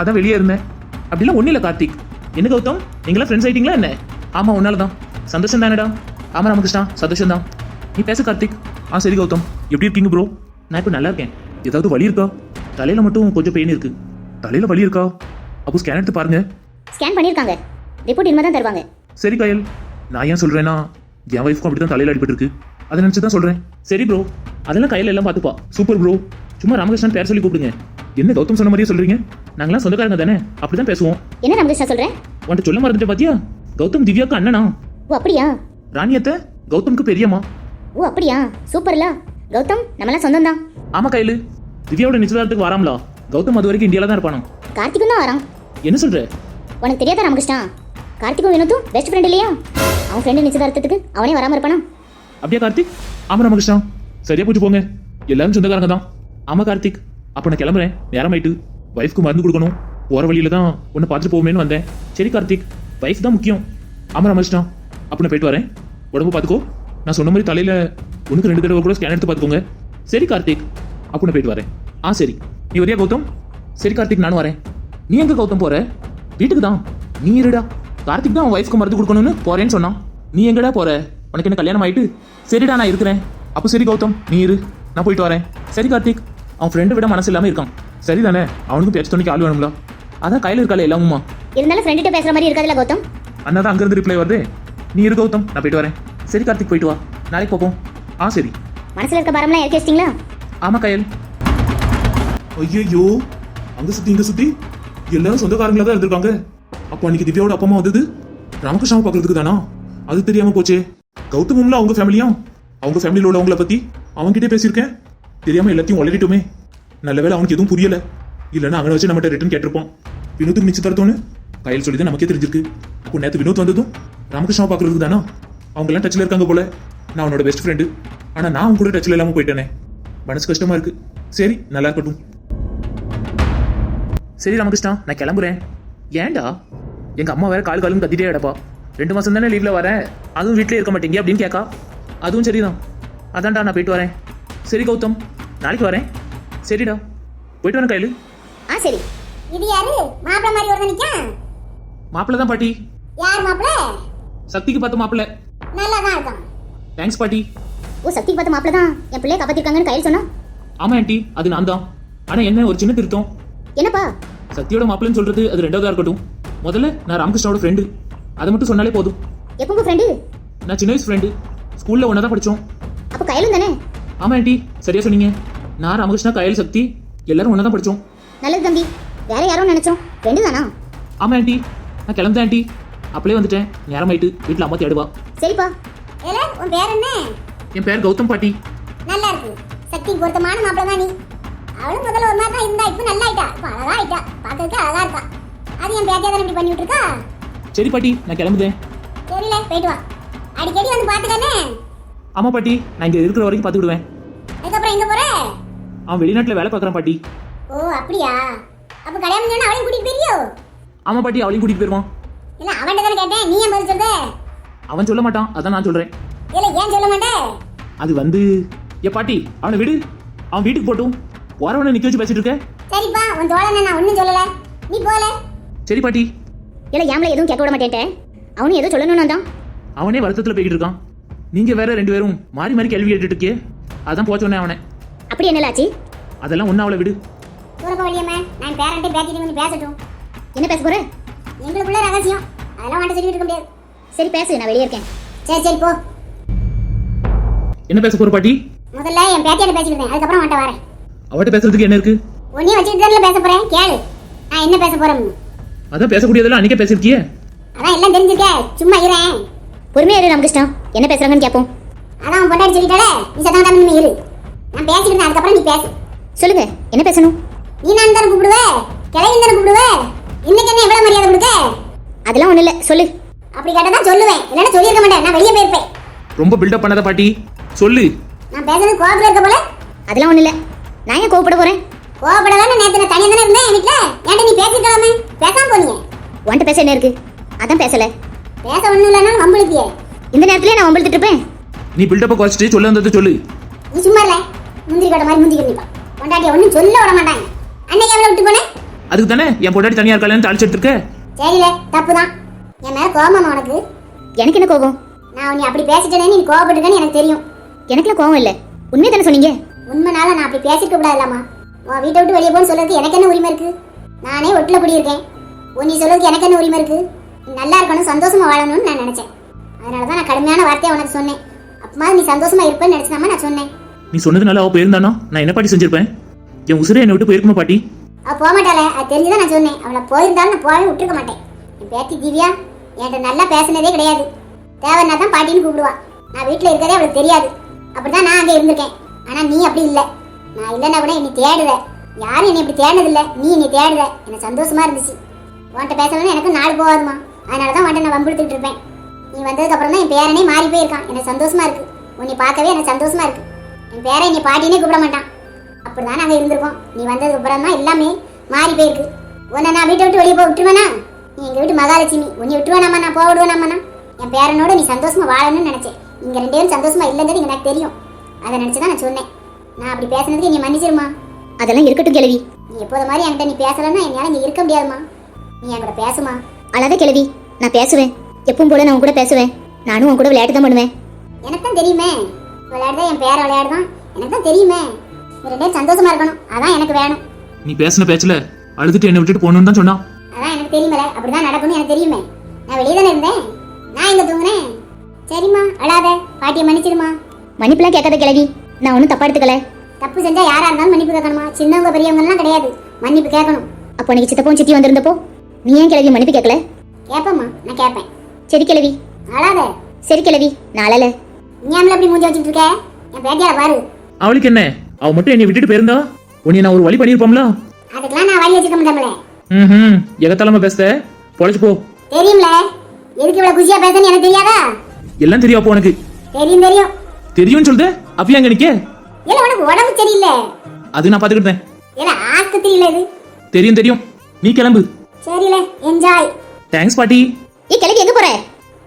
அதான் வெளியே இருந்தேன். அப்படிலாம் ஒன்றும் இல்லை கார்த்திக். என்ன கௌதம்? நீங்களாம் ஃப்ரெண்ட்ஸ் ஆயிட்டீங்களா என்ன? ஆமா உன்னால தான் சந்தோஷம் தானேடா. ஆமா ராமகிருஷ்ணா சந்தோஷம் தான் நீ பேசு கார்த்திக். ஆ சரி கௌதம். எப்படி இருக்கீங்க ப்ரோ நான் இப்போ நல்லா இருக்கேன். ஏதாவது வலி இருக்கா? தலையில மட்டும் கொஞ்சம் பெயின் இருக்கு. தலையில வலி இருக்கா? அப்போ ஸ்கேன் எடுத்து பாருங்க. ஸ்கேன் பண்ணியிருக்காங்க. ரிப்போர்ட் இனிமே தான் தருவாங்க. சரி கயல். நான் ஏன் சொல்றேன்னா என் ஒய்ஃப்க்கும் அப்படி தான் தலையில் அடிபட்டு இருக்கு அதை நினச்சி தான் சொல்றேன். சரி ப்ரோ அதெல்லாம் கையில் எல்லாம் பார்த்துப்பா. சூப்பர் ப்ரோ சும்மா ராமகிருஷ்ணன் பேர் சொல்லி கூப்பிடுங்க. என்ன கௌதம் சொன்ன மாதிரியே சொல்றீங்க? நாங்களாம் சொந்தக்காரங்க தானே? அப்படி தான் பேசுவோம். என்ன ராமகிருஷ்ணா சொல்றேன் உன்ட்ட சொல்ல மறந்துட்டு பாத்தியா? கௌதம் திவ்யாக்கு அண்ணனா? ஓ அப்படியா? ராணியத்தை கௌதம்க்கு பெரியம்மா. ஓ அப்படியா? சூப்பர்ல கௌதம் நம்மலாம் சொந்தம் தான் ஆமா கையில். திவ்யாவோட நிச்சயதார்த்தத்துக்கு வராமலா. கௌதம் அது வரைக்கும் இந்தியாவில் தான் இருப்பானா கார்த்திக்கும் தான் வரான். என்ன சொல்ற? உனக்கு தெரியாதா ராமகிருஷ்ணா? கார்த்திக்கும் வினோத்தும் பெஸ்ட் ஃப்ரெண்ட் இல்லையா? அவன் ஃப்ரெண்டு நிச்சயதார்த்தத்துக்கு அவனே வராம இருப்பானா? அப்படியா கார்த்திக்? ஆமா ராமகிருஷ்ணா சரியா போயிட்டு போங்க. எல்லாரும் சொந்தக்காரங்க தான். ஆமா கார்த்திக். அப்ப நான் கிளம்புறேன். நேரம் ஆயிட்டு ஒய்ஃப்க்கு மருந்து கொடுக்கணும். போற வழியில தான் உன்னை பார்த்துட்டு போவோமேன்னு வந்தேன். சரி கார்த்திக். ஒய்ஃப் தான் முக்கியம். ஆமா ராமகிருஷ்ணா அப்ப நான் போயிட்டு வரேன். உடம்பு பார்த்துக்கோ. நான் சொன்ன மாதிரி தலையில உனக்கு ரெண்டு தடவை கூட ஸ்கேன் எடுத்து பார்த்துக்கோங்க. சரி கார்த்திக். அப்புடின்னு நான் போயிட்டு வரேன். ஆ சரி. நீ வரியா கௌதம்? சரி கார்த்திக் நானும் வரேன். நீ எங்க கௌதம் போற? வீட்டுக்கு தான். நீ இருடா. கார்த்திக் தான் ஒய்ஃப்க்கு மருந்து கொடுக்கணும்னு போறேன்னு சொன்னான். நீ எங்கடா போற? உனக்கு என்ன கல்யாணம் ஆயிட்டு? சரிடா நான் இருக்கிறேன். அப்போ சரி கௌதம். நீ இரு. நான் போயிட்டு வரேன். சரி கார்த்திக். அவன் ஃப்ரெண்டை விட மனசு இல்லாம இருக்கான். சரிதானே? அவனுக்கும் பேச்சு துணைக்கு ஆள் வேணும்ல. அதான் கையில் இருக்கால எல்லாமுமா. இருந்தாலும் ஃப்ரெண்டுகிட்ட பேசுற மாதிரி இருக்காதுல்ல கௌதம்? அண்ணா தான் அங்கிருந்து ரிப்ளை வருது. நீ இரு கௌதம். நான் போயிட்டு வரேன். சரி கார்த்திக் போயிட்டு வா. நாளைக்கு பார்ப்போம். ஆ சரி. மனசுல இருக்க பாரம்லாம் இறக்கி வச்சிட்டீங்களா? ஆமா கயல். ஐயோ அங்க சுத்தி இங்க சுத்தி. எல்லாரும் சொந்தக்காரங்களா தான் இருந்திருக்காங்க. அப்போ அன்னைக்கு திவ்யாவோட அப்பா அம்மா வந்தது? ராமகிருஷ்ணாவை பார்க்கறதுக்கு தானா? அது தெரியாம போச்சே. கௌதமும்ல அவங்க ஃபேமிலியா அவங்க ஃபேமிலியில் உள்ளவங்கள பத்தி அவங்ககிட்டே பேசியிருக்கேன். தெரியாம எல்லாத்தையும் உளறிட்டுமே. நல்ல வேலை அவனுக்கு எதுவும் புரியல. இல்லைன்னா அவனை வச்சு நம்மகிட்ட ரிட்டன் கேட்டிருப்போம். வினோத்துக்கு நிச்சயதார்த்தம்னு கையில் சொல்லி தான் நமக்கே தெரிஞ்சிருக்கு. அப்போ நேற்று வினோத் வந்ததும் ராமகிருஷ்ணாவை பார்க்கறதுக்கு தானா? அவங்க எல்லாம் டச்சில் இருக்காங்க போல. நான் அவனோட பெஸ்ட் ஃப்ரெண்டு ஆனா நான் அவங்க கூட டச்சில் இல்லாம போயிட்டேனே. மனசு கஷ்டமா இருக்கு. சரி நல்லா இருக்கட்டும். சரி ராமகிருஷ்ணா நான் கிளம்புறேன். ஏன்டா? எங்க அம்மா வேற கால் காலும் கத்திட்டே கிடப்பா. ரெண்டு மாசம் தானே லீவ்ல வரேன். அதுவும் வீட்லயே இருக்க மாட்டீங்க அப்படின்னு கேட்கா அதுவும் சரிதான். அதான்டா நான் போயிட்டு வரேன். சரி கௌதம் நாளைக்கு வரேன். சரிடா. போயிட்டு வரேன் கையில். ஆ சரி. இது யாரு? மாப்பிள்ள மாதிரி ஒரு நிக்கான் மாப்பிள்ளை தான் பாட்டி. யார் மாப்பிள்ள? சக்திக்கு பார்த்த மாப்பிள்ளை. நல்லா தான் இருக்கான். தேங்க்ஸ் பாட்டி. ஓ சக்திக்கு பார்த்த மாப்பிள்ள தான். என் பிள்ளைய காப்பாத்திருக்காங்கன்னு கையில் சொன்னா? ஆமா ஆண்டி. அது நான் தான். ஆனா என்ன ஒரு சின்ன திருத்தம். என்னப்பா? சக்தியோட மாப்பிள்ளைன்னு சொல்றது அது ரெண்டாவதா இருக்கட்டும். முதல்ல நான் ராமகிருஷ்ணாவோட ஃப்ரெண்டு அதை மட்டும் சொன்னாலே போதும். எப்போ உங்க ஃப்ரெண்டு நான் சின்ன வயசு ஃப்ரெண்டு ஸ்கூல்ல ஒன்றா தான் படித்தோம் அப்போ கையிலும் தானே? ஆமா ஆண்டி சரியா சொன்னீங்க. நான் ராமகிருஷ்ணா கயல் சக்தி எல்லாரும் ஒன்றா தான் படித்தோம் நல்லது தம்பி. வேற யாரோ நினைச்சோம். ஃப்ரெண்டு தானா? ஆமா ஆண்டி நான் கிளம்புதேன் ஆண்டி. அப்படியே வந்துட்டேன். நேரமாயிட்டு வீட்டில் அம்மா தேடுவா. சரிப்பா. ஏல உன் பேர் என்ன? என் பேர் கௌதம் பாட்டி. நல்லா இருக்கு. சக்தி பொருத்தமான மாப்பிள தான் நீ. அவளும் முதல்ல ஒரு மாதிரி தான் இருந்தா இப்ப நல்லா ஆயிட்டா. இப்ப அழகா ஆயிட்டா. பார்க்கறதுக்கு அழகா இருக்கா? அது என் பேத்தியா தானே இப்படி பண்ணி விட்டுருக்கா? சரி பாட்டி நான் கிளம்புதேன் தெரியல போயிட்டு வா. அடிக்கடி வந்து பாத்துக்கண்ணே ஆமா பாட்டி நான் இங்க இருக்கிற வரைக்கும் பார்த்துக்கிடுவேன் அதுக்கப்புறம் எங்க போற? அவன் வெளிநாட்டுல வேலை பார்க்கறான் பாட்டி. ஓ அப்படியா? அப்ப கல்யாணம் பண்ணா அவளையும் கூட்டிட்டு போயிருவியோ? ஆமா பாட்டி அவளையும் கூட்டிட்டு போயிருவான். இல்ல அவன்கிட்ட தானே கேட்டேன். நீ ஏன் பதில் சொல்ற? அவன் சொல்ல மாட்டான். அதான் நான் சொல்றேன். இல்ல ஏன் சொல்ல மாட்டே? அது வந்து ஏ பாட்டி அவனை விடு. அவன் வீட்டுக்கு போட்டும். போறவனை நிக்க வச்சு பேசிட்டு இருக்க? சரிப்பா உன் தோழனை நான் ஒண்ணும் சொல்லல. நீ போல. சரி பாட்டி. இல்ல ஏம்ல எதுவும் கேட்க விட மாட்டேன்ட்டேன் அவனும் ஏதோ சொல்லணும்னு வந்தான். அவனே வருத்தத்துல போய்கிட்டு இருக்கான். நீங்க வேற ரெண்டு பேரும் மாறி மாறி கேள்வி கேட்டுட்டு இருக்கே. அதான் சொன்னேன் அவனை. அப்படி என்னல ஆச்சு அதெல்லாம் ஒன்னும் அவளை விடு. தூரப்ப வழியம்மா நான் பேரண்ட்டே பேத்திட்டு கொஞ்சம் பேசட்டும். என்ன பேச போற? எங்களுக்குள்ள ரகசியம். அதெல்லாம் வாண்ட சொல்லிட்டு இருக்க முடியாது. சரி பேசு நான் வெளியே இருக்கேன். சரி சரி போ. என்ன பேச போற பாட்டி? முதல்ல என் பேத்தியோட பேசிக்கிட்டேன் அதுக்கப்புறம் வாண்ட வரேன். அவட்ட பேசுறதுக்கு என்ன இருக்கு? உன்னையும் வச்சுட்டு தானே பேச போறேன்? கேளு. நான் என்ன பேச போறேன்னு அதான் பேசக்கூடியதெல்லாம் அன்னைக்கே பேசிருக்கியே அதான் எல்லாம் தெரிஞ்சிருக்க. சும்மா இருறேன் பொறுமையா இரு ராமகிருஷ்ணா. என்ன பேசுறாங்கன்னு கேட்போம் அதான் உன் பொண்டாடி சொல்லிட்டாலே நீ சத்தம் தான் இரு. நான் இருந்தேன். அதுக்கப்புறம் நீ பேசு. சொல்லுங்க. என்ன பேசணும்? நீ நான் தானே கூப்பிடுவ? கிளவி தானே கூப்பிடுவ? இன்னைக்கு என்ன எவ்வளவு மரியாதை கொடுக்க? அதெல்லாம் ஒண்ணு இல்ல. சொல்லு. அப்படி கேட்டா தான் சொல்லுவேன். இல்லைன்னா சொல்லியிருக்க மாட்டேன். நான் வெளியே போயிருப்பேன். ரொம்ப பில்டப் பண்ணாத பாட்டி. சொல்லு. நான் பேசுறது கோபத்துல இருக்க போல? அதெல்லாம் ஒண்ணு இல்ல. நான் ஏன் கோவப்பட போறேன்? கோபப்படலாம் நேத்து நான் தனியா தானே இருந்தேன் என் வீட்டுல ஏன்டா நீ பேசிக்கலாமே பேசாம போனீங்க. உன்கிட்ட பேச என்ன இருக்கு? அதான் பேசல. பேச ஒண்ணும் இல்லைன்னா வம்பளுத்தியே இந்த நேரத்துல நான் வம்பிழுத்துட்டு இருப்பேன். நீ பில்டப்பை குறைச்சிட்டு சொல்ல வந்ததை சொல்லு. நீ சும்மா இல்ல. முந்திரி கட்ட மாதிரி முந்திரி நிப்பான் பொண்டாட்டிய ஒண்ணும் சொல்ல விட மாட்டாங்க. அன்னைக்கு எவ்வளவு விட்டு போனேன்? அதுக்கு தானே என் பொண்டாட்டி தனியா இருக்காளேன்னு தாளிச்சிட்டு இருக்க சரியில்ல தப்பு தான் என் மேல கோபமா உனக்கு? எனக்கு என்ன கோவம்? நான் உன்னை அப்படி பேசிட்டேனே நீ கோபப்பட்டுக்கன்னு எனக்கு தெரியும். எனக்குலாம் கோவம் இல்ல. உண்மையை தானே சொன்னீங்க? உண்மைனால நான் அப்படி பேசிருக்க கூடாதுலாமா உன் வீட்டை விட்டு வெளியே போன்னு சொல்றதுக்கு எனக்கு என்ன உரிமை இருக்கு? நானே ஒட்டுல குடியிருக்கேன். உன் நீ சொல்றதுக்கு எனக்கு என்ன உரிமை இருக்கு? நீ நல்லா இருக்கணும் சந்தோஷமா வாழணும்னு நான் நினைச்சேன். அதனால தான் நான் கடுமையான வார்த்தையை உனக்கு சொன்னேன். அப்பமா நீ சந்தோஷமா இருப்பேன்னு நினைச்சாம நான் சொன்னேன். நீ சொன்னதுனால அவ போயிருந்தானா? நான் என்ன பாட்டி செஞ்சிருப்பேன்? என் உசுரே என்னை விட்டு போயிருக்குமா பாட்டி? அவ போக மாட்டாளே அது தெரிஞ்சுதான் நான் சொன்னேன். அவளை போயிருந்தாலும் நான் போகவே விட்டுருக்க மாட்டேன். என் பேத்தி திவ்யா என்கிட்ட நல்லா பேசினதே கிடையாது. தேவைன்னா தான் பாட்டின்னு கூப்பிடுவா. நான் வீட்டில் இருக்கதே அவளுக்கு தெரியாது. அப்படிதான் நான் அங்கே இருந்திருக்கேன். ஆனால் நீ அப்படி இல்லை. நான் இல்லைன்னா கூட என்னை தேடுத யாரும் என்னை இப்படி தேடினதில்ல. நீ என்னை தேடுத எனக்கு சந்தோஷமா இருந்துச்சு. உன்கிட்ட பேசணும்னு எனக்கு நாள் போகாதுமா அதனால தான் உன்ட்ட நான் வம்பிழுத்துட்டு இருப்பேன். நீ வந்ததுக்கு அப்புறம் தான் என் பேரனே மாறி போயிருக்கான். எனக்கு சந்தோஷமா இருக்கு. உன்னை பார்க்கவே எனக்கு சந்தோஷமா இருக்கு. என் பேரை என்னை பாட்டினே கூப்பிட மாட்டான். அப்படிதான் நாங்கள் இருந்திருக்கோம். நீ வந்ததுக்கு அப்புறம் தான் எல்லாமே மாறி போயிருக்கு. உன்னை நான் வீட்டை விட்டு வெளியே போய் விட்டுருவேனா? நீ எங்கள் வீட்டு மகாலட்சுமி. உன்னை விட்டுருவேனாமா நான் போக விடுவேனாமா என் பேரனோட நீ சந்தோஷமா வாழணும்னு நினைச்சேன். இங்கே ரெண்டு பேரும் சந்தோஷமா இல்லைங்கிறது எனக்கு தெரியும். அதை நினைச்சுதான் நான் சொன்னேன். நான் அப்படி பேசுனதுக்கு நீ மன்னிச்சிருமா? அதெல்லாம் இருக்கட்டும் கிழவி. நீ எப்போது மாதிரி என்கிட்ட நீ பேசலன்னா என்னால இங்க இருக்க முடியாதுமா. நீ என் கூட பேசுமா? அழாத கிழவி நான் பேசுவேன். எப்பவும் போல நான் உன் கூட பேசுவேன். நானும் உன் கூட விளையாட்டு தான் பண்ணுவேன். எனக்கு தான் தெரியுமே. விளையாடுதான் என் பேர விளையாடுதான்? எனக்கு தான் தெரியுமே. நீ ரெண்டு சந்தோஷமா இருக்கணும். அதான் எனக்கு வேணும். நீ பேசின பேச்சுல அழுதுட்டு என்னை விட்டுட்டு போகணும்னு தான் சொன்னான். அதான் எனக்கு தெரியுமல அப்படிதான் நடக்கும்னு எனக்கு தெரியுமே. நான் வெளியே தானே இருந்தேன். நான் எங்க தூங்குனேன்? சரிம்மா அழாத. பாட்டியை மன்னிச்சிடுமா மன்னிப்புலாம் கேட்காத கிழவி. நான் ஒன்றும் தப்பா எடுத்துக்கல. தப்பு செஞ்சா யாரா இருந்தாலும் மன்னிப்பு கேட்கணுமா? சின்னவங்க பெரியவங்கலாம் கிடையாது. மன்னிப்பு கேட்கணும். அப்போ எனக்கு சித்தப்பவும் சித்தி வந்திருந்தப்போ நீ ஏன் கிழவி மன்னிப்பு கேட்கல? கேட்பேம்மா நான் கேட்பேன். சரி கிழவி. அழாத. சரி கிழவி நான் அழல. நீ ஏம்ல அப்படி மூஞ்சி வச்சுட்டு இருக்க? என் பேட்டியால பாரு. அவளுக்கு என்ன? அவ மட்டும் என்னை விட்டுட்டு போயிருந்தா? உன்னை நான் ஒரு வழி பண்ணியிருப்போம்ல? அதுக்கெல்லாம் நான் வழி வச்சுக்க மாட்டேன்ல. ம் எகத்தாலமா பேசுத பொழைச்சு போ. தெரியும்ல. எதுக்கு இவ்வளவு குஷியா பேசுன்னு எனக்கு தெரியாதா? எல்லாம் தெரியும் அப்போ உனக்கு. தெரியும் தெரியும். தெரியும்னு சொல்லுத? அப்பயே அங்க நிக்க? இல்ல உனக்கு உடம்பு சரியில்லை. அது நான் பாத்துக்கிட்டேன். இல்ல ஆஸ்பத்திரி இல்ல இது. தெரியும் தெரியும். நீ கிளம்பு. சரியில்ல என்ஜாய் தேங்க்ஸ் பாட்டி. ஏ கிழவி எங்க போற?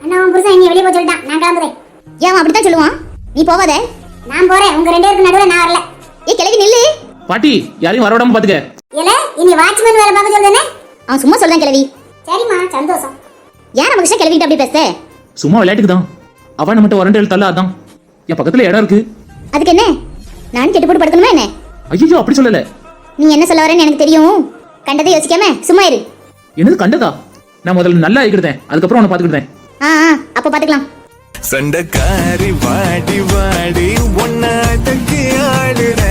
அண்ணா உன் புருஷன் என்னை வெளியே போக சொல்லிட்டான். நான் கிளம்புறேன். ஏன் அவன் அப்படித்தான் சொல்லுவான்? நீ போவாத நான் போறேன். உங்க ரெண்டு பேருக்கு நடுவுல நான் வரல. ஏ கிழவி நில்லு. பாட்டி யாரையும் வரவிடாம பாத்துக்க. இல்ல இனி வாட்ச்மேன் வேற பார்க்க சொல்றேனே அவன் சும்மா சொல்றேன் கிழவி. சரிம்மா சந்தோஷம். ஏன் ராமகிருஷ்ணன் கிளவிட்டு அப்படி பேசுத? சும்மா விளையாட்டுக்கு தான் அவன் நம்மகிட்ட வரண்டு எழுத்தால அதான் என் பக்கத்துல இடம் இருக்கு. அதுக்கு என்ன? நான் கெட்டு போட்டு படுக்கணுமா என்ன? ஐயோ அப்படி சொல்லல. நீ என்ன சொல்ல வரேன்னு எனக்கு தெரியும். கண்டதை யோசிக்காம சும்மா இரு. என்னது கண்டதா? நான் முதல்ல நல்லா இருக்கிறேன். அதுக்கப்புறம் உன்னை பாத்துக்கிட்டேன் ஆ ஆ அப்போ பாத்துக்கலாம் சண்டக்காரி வாடி வாடி ஒன்னாட்டக்கு ஆடுற